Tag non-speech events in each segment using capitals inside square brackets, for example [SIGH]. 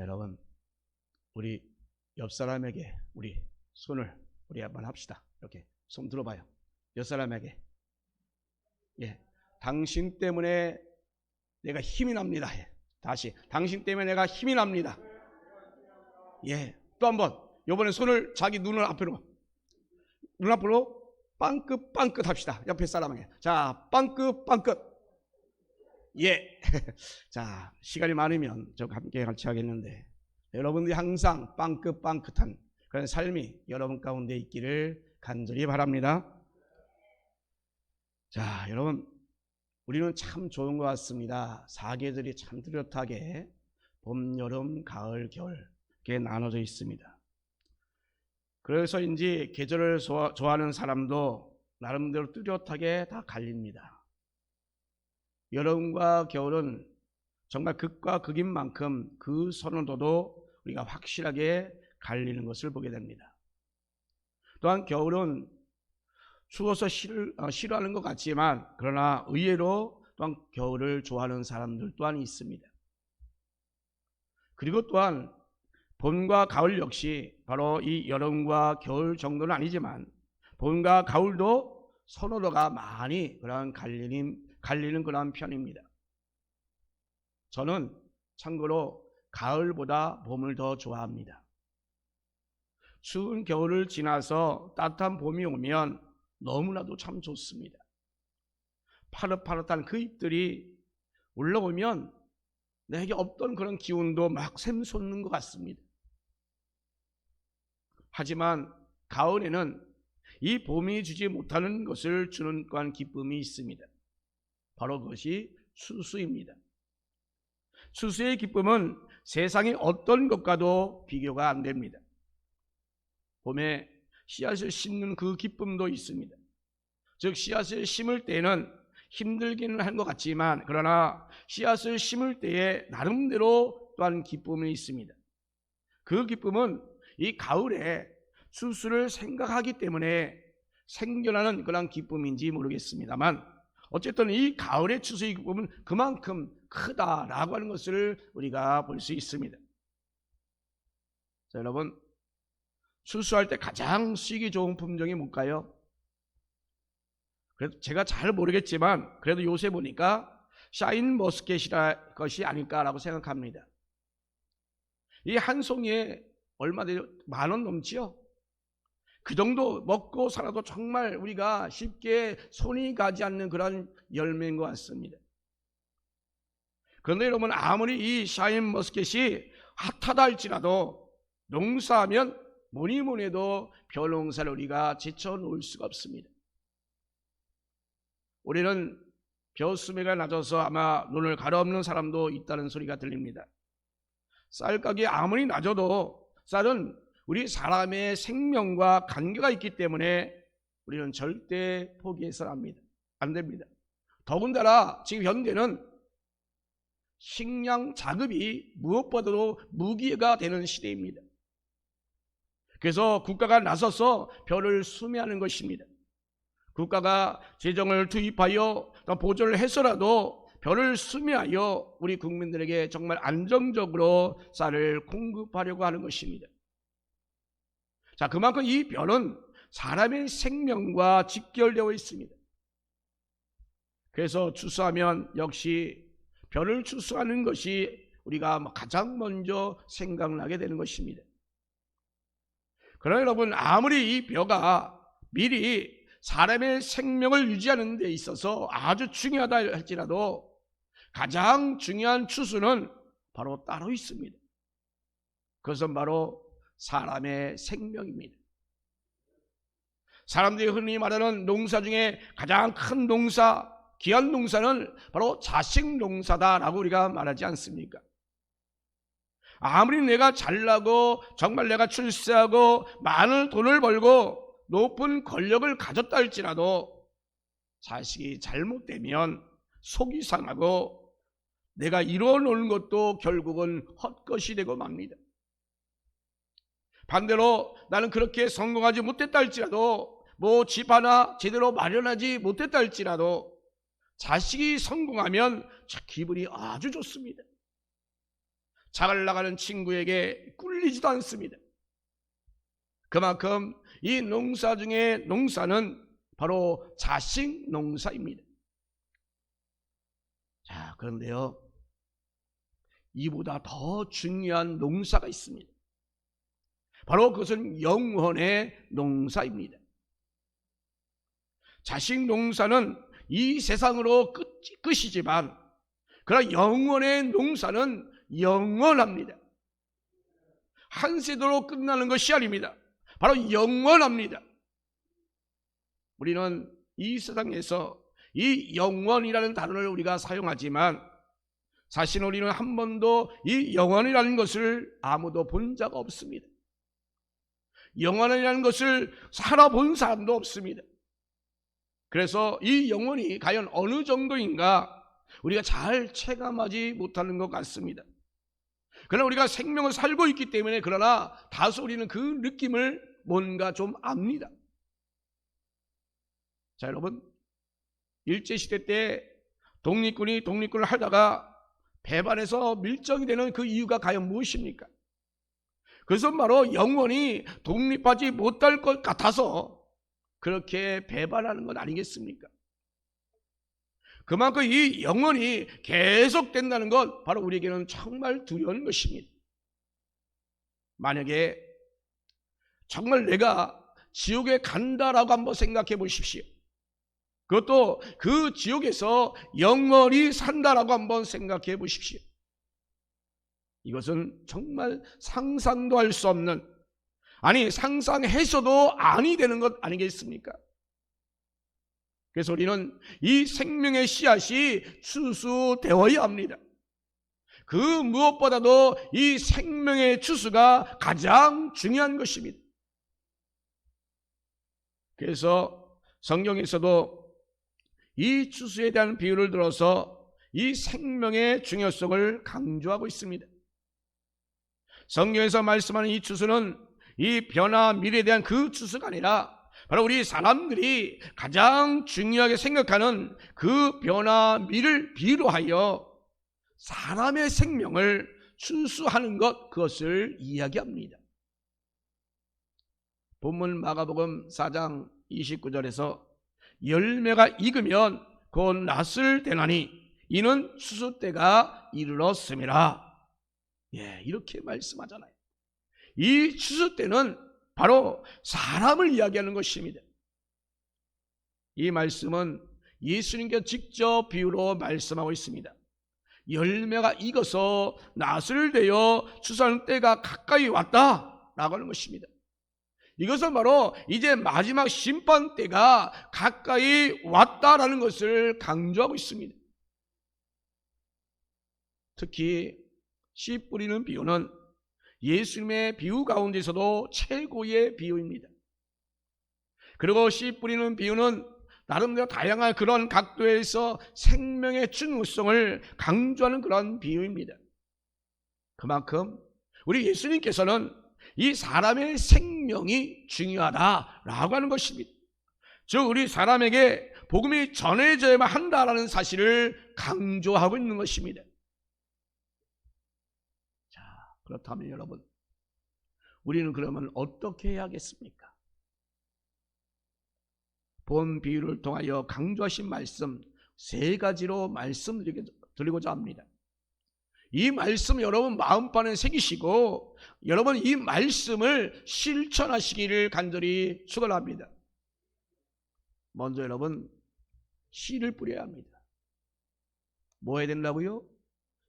여러분, 우리 옆 사람에게 우리 손을 우리 한번 합시다. 이렇게 손 들어봐요. 옆 사람에게. 예. 당신 때문에 내가 힘이 납니다. 예. 다시. 당신 때문에 내가 힘이 납니다. 예. 또 한 번. 요번에 손을 자기 눈을 앞으로. 눈 앞으로 빵긋 빵긋 합시다. 옆에 사람에게. 자, 빵긋 빵긋. 예. [LAUGHS] 자, 시간이 많으면 저 함께 같이 하겠는데 여러분들이 항상 빵긋 빵긋한 그런 삶이 여러분 가운데 있기를 간절히 바랍니다. 자, 여러분 우리는 참 좋은 것 같습니다. 사계절이 참 뚜렷하게 봄, 여름, 가을, 겨울 이렇게 나눠져 있습니다. 그래서인지 계절을 좋아- 좋아하는 사람도 나름대로 뚜렷하게 다 갈립니다. 여름과 겨울은 정말 극과 극인 만큼 그 선호도도 우리가 확실하게 갈리는 것을 보게 됩니다. 또한 겨울은 추워서 싫, 어, 싫어하는 것 같지만 그러나 의외로 또한 겨울을 좋아하는 사람들 또한 있습니다. 그리고 또한 봄과 가을 역시 바로 이 여름과 겨울 정도는 아니지만 봄과 가을도 선호도가 많이 그런 갈리는, 갈리는 그런 편입니다. 저는 참고로 가을보다 봄을 더 좋아합니다. 추운 겨울을 지나서 따뜻한 봄이 오면 너무나도 참 좋습니다. 파릇파릇한 그 잎들이 올라오면 내게 없던 그런 기운도 막 샘솟는 것 같습니다. 하지만 가을에는 이 봄이 주지 못하는 것을 주는 그한 기쁨이 있습니다. 바로 그것이 추수입니다. 추수의 기쁨은 세상의 어떤 것과도 비교가 안 됩니다. 봄에 씨앗을 심는 그 기쁨도 있습니다. 즉 씨앗을 심을 때는 힘들기는 한 것 같지만 그러나 씨앗을 심을 때에 나름대로 또한 기쁨이 있습니다. 그 기쁨은 이 가을에 수수를 생각하기 때문에 생겨나는 그런 기쁨인지 모르겠습니다만 어쨌든 이 가을의 추수의 기쁨은 그만큼 크다라고 하는 것을 우리가 볼 수 있습니다. 자, 여러분 추수할 때 가장 쓰기 좋은 품종이 뭘까요? 그래도 제가 잘 모르겠지만 그래도 요새 보니까 샤인 머스켓이라 것이 아닐까라고 생각합니다. 이 한 송이에 얼마 되죠? 만 원 넘지요? 그 정도 먹고 살아도 정말 우리가 쉽게 손이 가지 않는 그런 열매인 것 같습니다. 그런데 여러분 아무리 이 샤인 머스켓이 핫하다 할지라도 농사하면 뭐니 뭐니 해도 벼농사를 우리가 제쳐놓을 수가 없습니다. 우리는 벼수매가 낮아서 아마 눈을 가려없는 사람도 있다는 소리가 들립니다. 쌀 가격이 아무리 낮아도 쌀은 우리 사람의 생명과 관계가 있기 때문에 우리는 절대 포기해서는 합니다. 안 됩니다. 더군다나 지금 현대는 식량 자급이 무엇보다도 무기가 되는 시대입니다. 그래서 국가가 나서서 벼를 수매하는 것입니다. 국가가 재정을 투입하여 보조를 해서라도 벼를 수매하여 우리 국민들에게 정말 안정적으로 쌀을 공급하려고 하는 것입니다. 자, 그만큼 이 벼는 사람의 생명과 직결되어 있습니다. 그래서 추수하면 역시 벼를 추수하는 것이 우리가 가장 먼저 생각나게 되는 것입니다. 그러나 여러분 아무리 이 벼가 미리 사람의 생명을 유지하는 데 있어서 아주 중요하다 할지라도 가장 중요한 추수는 바로 따로 있습니다. 그것은 바로 사람의 생명입니다. 사람들이 흔히 말하는 농사 중에 가장 큰 농사, 귀한 농사는 바로 자식 농사다라고 우리가 말하지 않습니까? 아무리 내가 잘나고 정말 내가 출세하고 많은 돈을 벌고 높은 권력을 가졌다 할지라도 자식이 잘못되면 속이 상하고 내가 이루어 놓은 것도 결국은 헛것이 되고 맙니다. 반대로 나는 그렇게 성공하지 못했다 할지라도 뭐 집 하나 제대로 마련하지 못했다 할지라도 자식이 성공하면 기분이 아주 좋습니다. 잘 나가는 친구에게 꿀리지도 않습니다. 그만큼 이 농사 중에 농사는 바로 자식 농사입니다. 자, 그런데요. 이보다 더 중요한 농사가 있습니다. 바로 그것은 영혼의 농사입니다. 자식 농사는 이 세상으로 끝, 끝이지만, 그러나 영혼의 농사는 영원합니다. 한 세대로 끝나는 것이 아닙니다. 바로 영원합니다. 우리는 이 세상에서 이 영원이라는 단어를 우리가 사용하지만 사실 우리는 한 번도 이 영원이라는 것을 아무도 본 적 없습니다. 영원이라는 것을 살아본 사람도 없습니다. 그래서 이 영혼이 과연 어느 정도인가 우리가 잘 체감하지 못하는 것 같습니다. 그러나 우리가 생명을 살고 있기 때문에 그러나 다소 우리는 그 느낌을 뭔가 좀 압니다. 자, 여러분. 일제시대 때 독립군이 독립군을 하다가 배반해서 밀정이 되는 그 이유가 과연 무엇입니까? 그것은 바로 영원히 독립하지 못할 것 같아서 그렇게 배반하는 것 아니겠습니까? 그만큼 이 영원히 계속된다는 것 바로 우리에게는 정말 두려운 것입니다. 만약에 정말 내가 지옥에 간다라고 한번 생각해 보십시오. 그것도 그 지옥에서 영원히 산다라고 한번 생각해 보십시오. 이것은 정말 상상도 할 수 없는, 아니, 상상해서도 아니 되는 것 아니겠습니까? 그래서 우리는 이 생명의 씨앗이 추수되어야 합니다. 그 무엇보다도 이 생명의 추수가 가장 중요한 것입니다. 그래서 성경에서도 이 추수에 대한 비유를 들어서 이 생명의 중요성을 강조하고 있습니다. 성경에서 말씀하는 이 추수는 이 변화 미래에 대한 그 추수가 아니라 바로 우리 사람들이 가장 중요하게 생각하는 그 변화 미를 비로 하여 사람의 생명을 추수하는 것 그것을 이야기합니다. 본문 마가복음 4장 29절에서 열매가 익으면 곧 낫을 대나니 이는 추수 때가 이르렀음이라. 예, 이렇게 말씀하잖아요. 이 추수 때는 바로 사람을 이야기하는 것입니다. 이 말씀은 예수님께 직접 비유로 말씀하고 있습니다. 열매가 익어서 낫을 대어 추수하는 때가 가까이 왔다라고 하는 것입니다. 이것은 바로 이제 마지막 심판 때가 가까이 왔다라는 것을 강조하고 있습니다. 특히 씨 뿌리는 비유는 예수님의 비유 가운데서도 최고의 비유입니다. 그리고 씨 뿌리는 비유는 나름대로 다양한 그런 각도에서 생명의 중요성을 강조하는 그런 비유입니다. 그만큼 우리 예수님께서는 이 사람의 생명이 중요하다라고 하는 것입니다. 즉 우리 사람에게 복음이 전해져야만 한다라는 사실을 강조하고 있는 것입니다. 자, 그렇다면 여러분 우리는 그러면 어떻게 해야겠습니까? 본 비유를 통하여 강조하신 말씀 세 가지로 말씀드리고자 합니다. 이 말씀 여러분 마음판에 새기시고 여러분 이 말씀을 실천하시기를 간절히 축원합니다. 먼저 여러분 씨를 뿌려야 합니다. 뭐 해야 된다고요?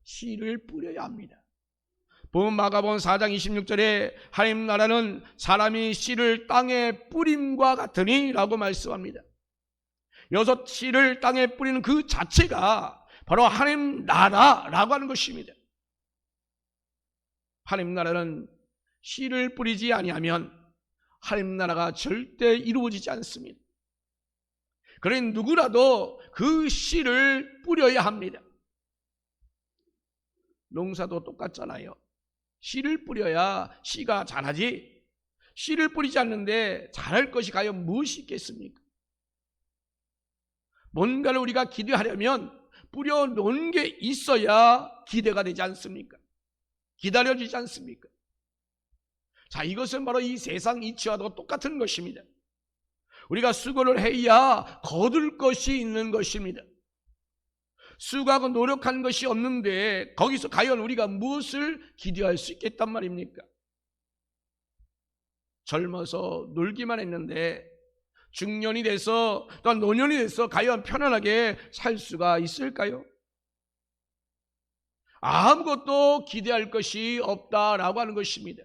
씨를 뿌려야 합니다. 본 마가본 4장 26절에 하나님 나라는 사람이 씨를 땅에 뿌림과 같으니 라고 말씀합니다. 여섯 씨를 땅에 뿌리는 그 자체가 바로 하나님 나라라고 하는 것입니다. 하나님 나라는 씨를 뿌리지 아니하면 하나님 나라가 절대 이루어지지 않습니다. 그러니 누구라도 그 씨를 뿌려야 합니다. 농사도 똑같잖아요. 씨를 뿌려야 씨가 자라지. 씨를 뿌리지 않는데 자랄 것이 과연 무엇이 있겠습니까? 뭔가를 우리가 기대하려면 뿌려놓은 게 있어야 기대가 되지 않습니까? 기다려지지 않습니까? 자, 이것은 바로 이 세상 이치와도 똑같은 것입니다. 우리가 수고를 해야 거둘 것이 있는 것입니다. 수고하고 노력한 것이 없는데 거기서 과연 우리가 무엇을 기대할 수 있겠단 말입니까? 젊어서 놀기만 했는데 중년이 돼서 또한 노년이 돼서 과연 편안하게 살 수가 있을까요? 아무것도 기대할 것이 없다라고 하는 것입니다.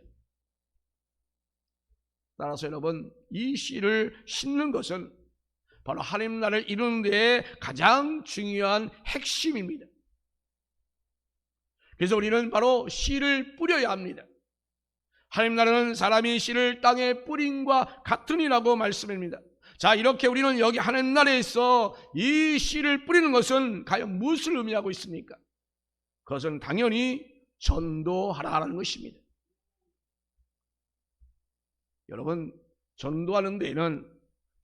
따라서 여러분 이 씨를 심는 것은 바로 하나님 나라를 이루는 데 가장 중요한 핵심입니다. 그래서 우리는 바로 씨를 뿌려야 합니다. 하나님 나라는 사람이 씨를 땅에 뿌린과 같으니라고 말씀합니다. 자, 이렇게 우리는 여기 하나님 나라에서 이 씨를 뿌리는 것은 과연 무엇을 의미하고 있습니까? 그것은 당연히 전도하라는 것입니다. 여러분, 전도하는 데에는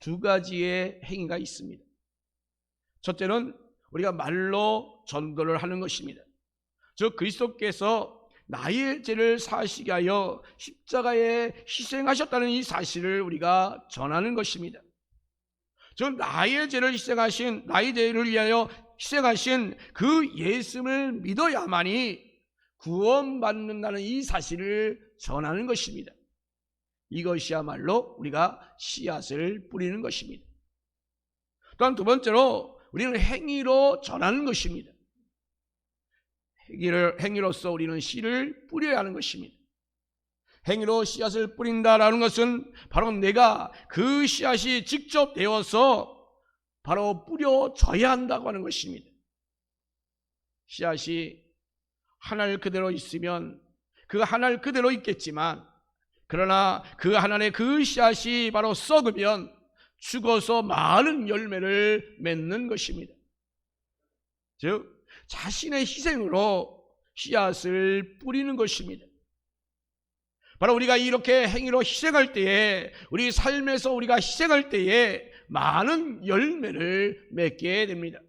두 가지의 행위가 있습니다. 첫째는 우리가 말로 전도를 하는 것입니다. 즉 그리스도께서 나의 죄를 사시게 하여 십자가에 희생하셨다는 이 사실을 우리가 전하는 것입니다. 즉 나의 죄를 희생하신 나의 죄를 위하여 희생하신 그 예수를 믿어야만이 구원받는다는 이 사실을 전하는 것입니다. 이것이야말로 우리가 씨앗을 뿌리는 것입니다. 또한 두 번째로 우리는 행위로 전하는 것입니다. 행위를, 행위로서 우리는 씨를 뿌려야 하는 것입니다. 행위로 씨앗을 뿌린다라는 것은 바로 내가 그 씨앗이 직접 되어서 바로 뿌려져야 한다고 하는 것입니다. 씨앗이 하늘 그대로 있으면 그 하늘 그대로 있겠지만 그러나 그 하나의 그 씨앗이 바로 썩으면 죽어서 많은 열매를 맺는 것입니다. 즉 자신의 희생으로 씨앗을 뿌리는 것입니다. 바로 우리가 이렇게 행위로 희생할 때에 우리 삶에서 우리가 희생할 때에 많은 열매를 맺게 됩니다.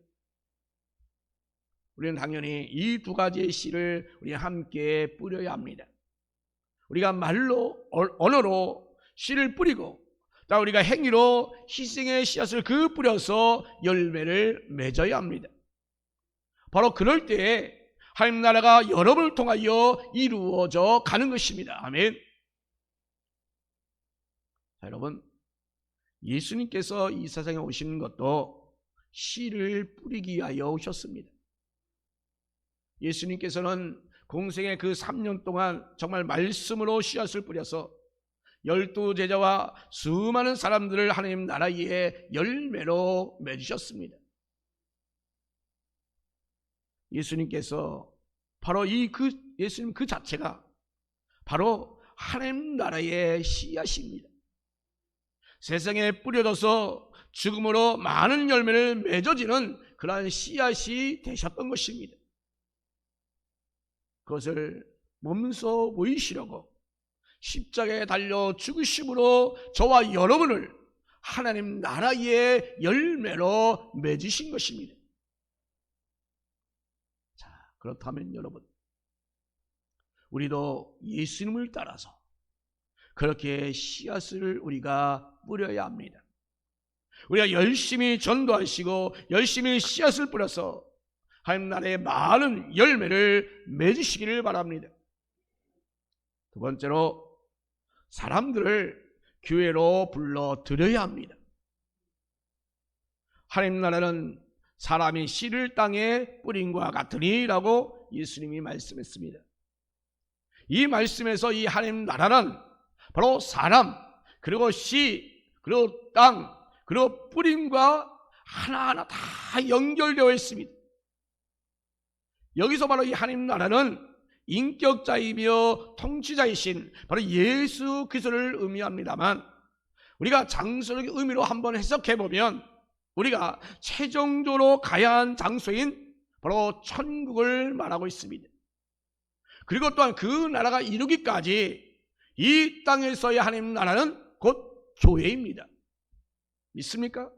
우리는 당연히 이 두 가지의 씨를 우리 함께 뿌려야 합니다. 우리가 말로 언어로 씨를 뿌리고 또 우리가 행위로 희생의 씨앗을 그 뿌려서 열매를 맺어야 합니다. 바로 그럴 때에 하나님 나라가 여러분을 통하여 이루어져 가는 것입니다. 아멘. 자, 여러분, 예수님께서 이 세상에 오신 것도 씨를 뿌리기 위하여 오셨습니다. 예수님께서는 공생의 그 3년 동안 정말 말씀으로 씨앗을 뿌려서 열두 제자와 수많은 사람들을 하나님 나라의 열매로 맺으셨습니다. 예수님께서 바로 이 그 예수님 그 자체가 바로 하나님 나라의 씨앗입니다. 세상에 뿌려져서 죽음으로 많은 열매를 맺어지는 그러한 씨앗이 되셨던 것입니다. 그것을 몸소 보이시려고 십자가에 달려 죽으심으로 저와 여러분을 하나님 나라의 열매로 맺으신 것입니다. 자, 그렇다면 여러분, 우리도 예수님을 따라서 그렇게 씨앗을 우리가 뿌려야 합니다. 우리가 열심히 전도하시고 열심히 씨앗을 뿌려서 하나님 나라의 많은 열매를 맺으시기를 바랍니다. 두 번째로 사람들을 교회로 불러 드려야 합니다. 하나님 나라는 사람이 씨를 땅에 뿌린과 같으니라고 예수님이 말씀했습니다. 이 말씀에서 이 하나님 나라는 바로 사람, 그리고 씨, 그리고 땅, 그리고 뿌림과 하나하나 다 연결되어 있습니다. 여기서 바로 이 하나님 나라는 인격자이며 통치자이신 바로 예수 그리스도를 의미합니다만 우리가 장소적 의미로 한번 해석해 보면 우리가 최종적으로 가야 한 장소인 바로 천국을 말하고 있습니다. 그리고 또한 그 나라가 이루기까지 이 땅에서의 하나님 나라는 곧 교회입니다. 믿습니까?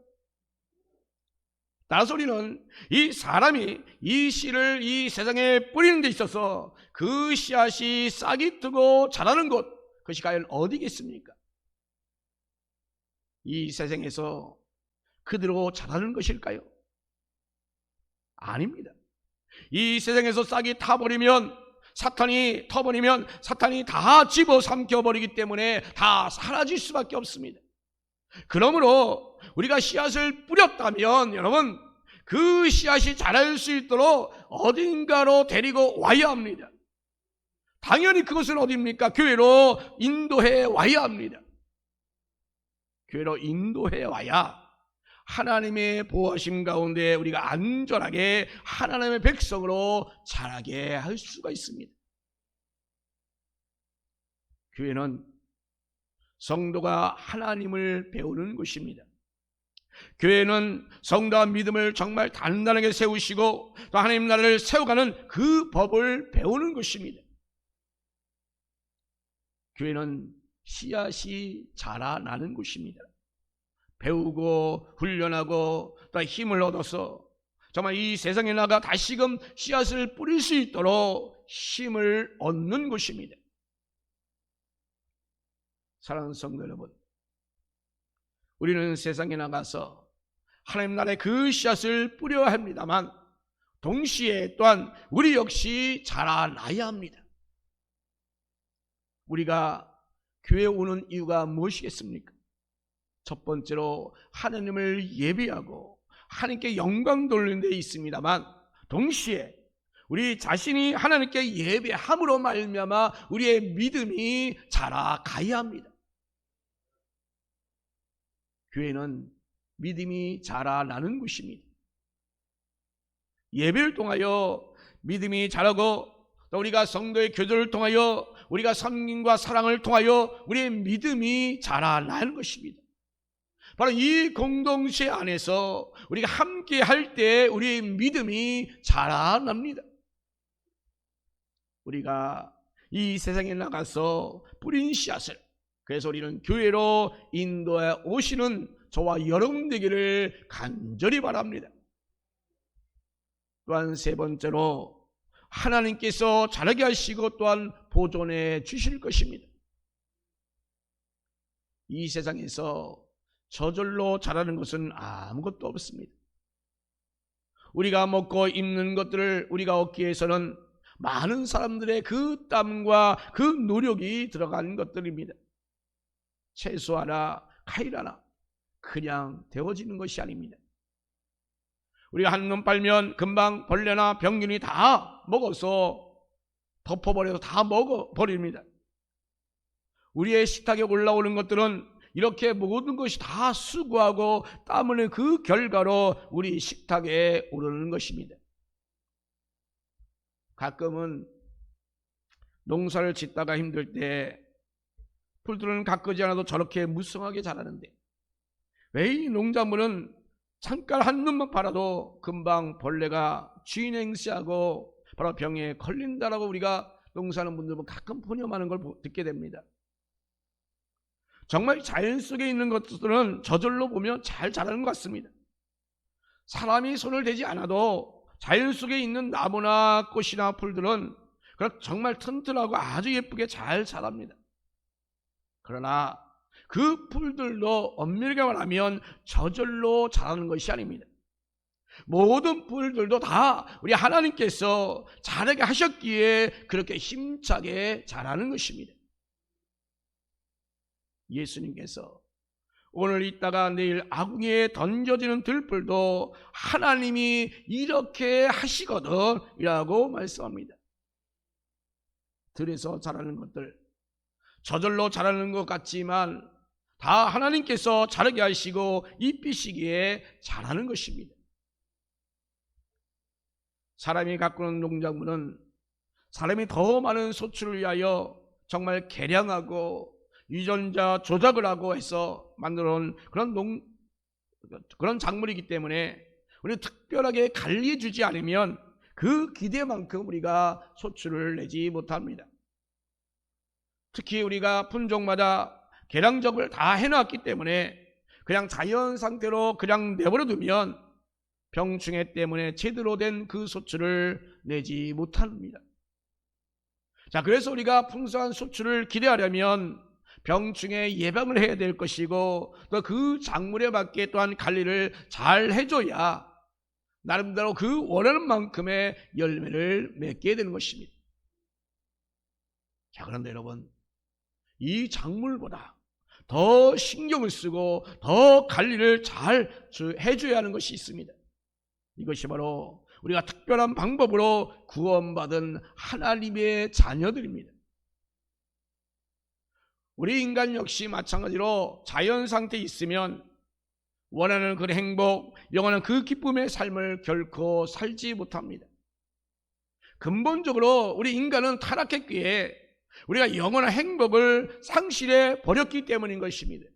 따라서 우리는 이 사람이 이 씨를 이 세상에 뿌리는 데 있어서 그 씨앗이 싹이 트고 자라는 곳, 그것이 과연 어디겠습니까? 이 세상에서 그대로 자라는 것일까요? 아닙니다. 이 세상에서 싹이 타버리면 사탄이 터버리면 사탄이 다 집어 삼켜버리기 때문에 다 사라질 수밖에 없습니다. 그러므로 우리가 씨앗을 뿌렸다면 여러분 그 씨앗이 자랄 수 있도록 어딘가로 데리고 와야 합니다. 당연히 그것은 어디입니까? 교회로 인도해 와야 합니다. 교회로 인도해 와야 하나님의 보호하심 가운데 우리가 안전하게 하나님의 백성으로 자라게 할 수가 있습니다. 교회는 성도가 하나님을 배우는 곳입니다. 교회는 성도와 믿음을 정말 단단하게 세우시고 또 하나님 나라를 세워가는 그 법을 배우는 것입니다. 교회는 씨앗이 자라나는 곳입니다. 배우고 훈련하고 또 힘을 얻어서 정말 이 세상에 나가 다시금 씨앗을 뿌릴 수 있도록 힘을 얻는 곳입니다. 사랑하는 성도 여러분, 우리는 세상에 나가서 하나님 나라의 그 씨앗을 뿌려야 합니다만 동시에 또한 우리 역시 자라나야 합니다. 우리가 교회 오는 이유가 무엇이겠습니까? 첫 번째로 하나님을 예배하고 하나님께 영광 돌리는 데 있습니다만 동시에 우리 자신이 하나님께 예배함으로 말미암아 우리의 믿음이 자라가야 합니다. 교회는 믿음이 자라나는 곳입니다. 예배를 통하여 믿음이 자라고 또 우리가 성도의 교제를 통하여 우리가 섬김과 사랑을 통하여 우리의 믿음이 자라나는 것입니다. 바로 이 공동체 안에서 우리가 함께 할 때 우리의 믿음이 자라납니다. 우리가 이 세상에 나가서 뿌린 씨앗을 그래서 우리는 교회로 인도해 오시는 저와 여러분 되기를 간절히 바랍니다. 또한 세 번째로 하나님께서 자라게 하시고 또한 보존해 주실 것입니다. 이 세상에서 저절로 자라는 것은 아무것도 없습니다. 우리가 먹고 입는 것들을 우리가 얻기 위해서는 많은 사람들의 그 땀과 그 노력이 들어간 것들입니다. 채소 하나, 과일 하나 그냥 되어지는 것이 아닙니다. 우리가 한눈 빨면 금방 벌레나 병균이 다 먹어서 덮어버려서 다 먹어버립니다. 우리의 식탁에 올라오는 것들은 이렇게 모든 것이 다 수고하고 땀 흘린 그 결과로 우리 식탁에 오르는 것입니다. 가끔은 농사를 짓다가 힘들 때 풀들은 가꾸지 않아도 저렇게 무성하게 자라는데 왜 이 농작물은 잠깐 한눈만 봐도 금방 벌레가 주인 행세하고 바로 병에 걸린다라고 우리가 농사하는 분들 가끔 푸념하는 걸 듣게 됩니다. 정말 자연 속에 있는 것들은 저절로 보면 잘 자라는 것 같습니다. 사람이 손을 대지 않아도 자연 속에 있는 나무나 꽃이나 풀들은 정말 튼튼하고 아주 예쁘게 잘 자랍니다. 그러나 그 풀들도 엄밀하게 말하면 저절로 자라는 것이 아닙니다. 모든 풀들도 다 우리 하나님께서 자라게 하셨기에 그렇게 힘차게 자라는 것입니다. 예수님께서 오늘 있다가 내일 아궁이에 던져지는 들풀도 하나님이 이렇게 하시거든 이라고 말씀합니다. 들에서 자라는 것들 저절로 자라는 것 같지만 다 하나님께서 자라게 하시고 입히시기에 자라는 것입니다. 사람이 가꾸는 농작물은 사람이 더 많은 소출을 위하여 정말 개량하고 유전자 조작을 하고 해서 만들어 놓은 그런 농, 그런 작물이기 때문에 우리 특별하게 관리해 주지 않으면 그 기대만큼 우리가 소출을 내지 못합니다. 특히 우리가 품종마다 개량적을 다 해놨기 때문에 그냥 자연 상태로 그냥 내버려 두면 병충해 때문에 제대로 된 그 소출을 내지 못합니다. 자, 그래서 우리가 풍성한 소출을 기대하려면 병충해 예방을 해야 될 것이고 또 그 작물에 맞게 또한 관리를 잘 해줘야 나름대로 그 원하는 만큼의 열매를 맺게 되는 것입니다. 자, 그런데 여러분, 이 작물보다 더 신경을 쓰고 더 관리를 잘 해줘야 하는 것이 있습니다. 이것이 바로 우리가 특별한 방법으로 구원받은 하나님의 자녀들입니다. 우리 인간 역시 마찬가지로 자연 상태에 있으면 원하는 그 행복, 영원한 그 기쁨의 삶을 결코 살지 못합니다. 근본적으로 우리 인간은 타락했기에 우리가 영원한 행복을 상실해 버렸기 때문인 것입니다.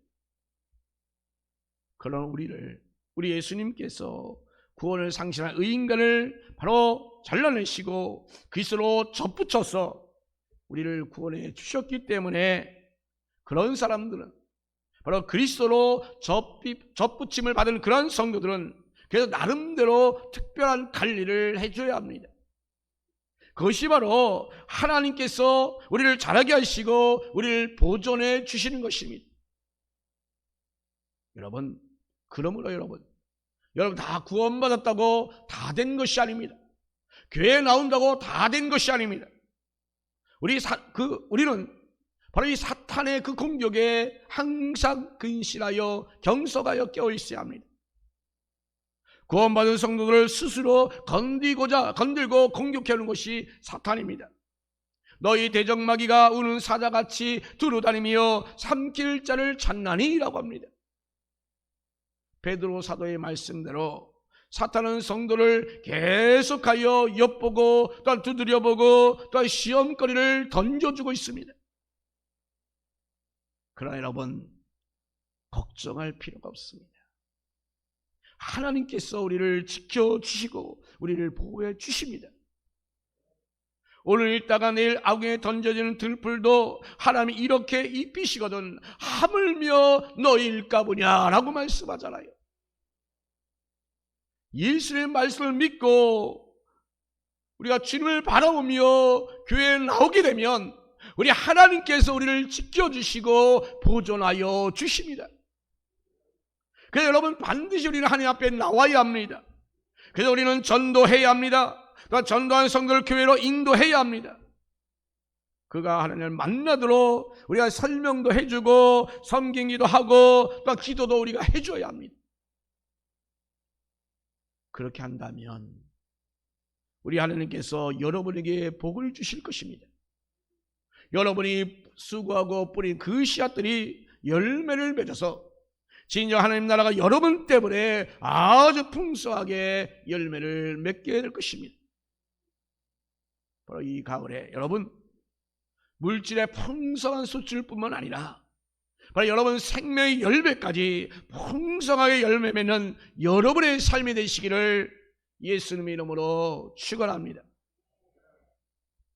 그런 우리를 우리 예수님께서 구원을 상실한 의인간을 바로 잘라내시고 그리스도로 접붙여서 우리를 구원해 주셨기 때문에 그런 사람들은 바로 그리스도로 접붙임을 받은 그런 성도들은 그래서 나름대로 특별한 관리를 해줘야 합니다. 그것이 바로 하나님께서 우리를 자라게 하시고 우리를 보존해 주시는 것입니다. 여러분, 그러므로 여러분, 여러분 다 구원받았다고 다 된 것이 아닙니다. 교회에 나온다고 다 된 것이 아닙니다. 우리 사, 그 우리는 바로 이 사탄의 그 공격에 항상 근실하여 경석하여 껴 있어야 합니다. 구원받은 성도들을 스스로 건디고자 건들고 공격하는 것이 사탄입니다. 너희 대적마귀가 우는 사자같이 두루다니며 삼킬 자를 찾나니라고 합니다. 베드로 사도의 말씀대로 사탄은 성도를 계속하여 엿보고 또 두드려보고 또 시험거리를 던져주고 있습니다. 그러나 여러분 걱정할 필요가 없습니다. 하나님께서 우리를 지켜주시고 우리를 보호해 주십니다. 오늘 읽다가 내일 악에 던져지는 들풀도 하나님이 이렇게 입히시거든 하물며 너일까 보냐라고 말씀하잖아요. 예수의 말씀을 믿고 우리가 주님을 바라보며 교회에 나오게 되면 우리 하나님께서 우리를 지켜주시고 보존하여 주십니다. 그래서 여러분 반드시 우리는 하나님 앞에 나와야 합니다. 그래서 우리는 전도해야 합니다. 또 전도한 성도를 교회로 인도해야 합니다. 그가 하나님을 만나도록 우리가 설명도 해주고 섬기기도 하고 또 기도도 우리가 해줘야 합니다. 그렇게 한다면 우리 하나님께서 여러분에게 복을 주실 것입니다. 여러분이 수고하고 뿌린 그 씨앗들이 열매를 맺어서 진정 하나님 나라가 여러분 때문에 아주 풍성하게 열매를 맺게 될 것입니다. 바로 이 가을에 여러분 물질의 풍성한 소출뿐만 아니라 바로 여러분 생명의 열매까지 풍성하게 열매 맺는 여러분의 삶이 되시기를 예수님의 이름으로 축원합니다.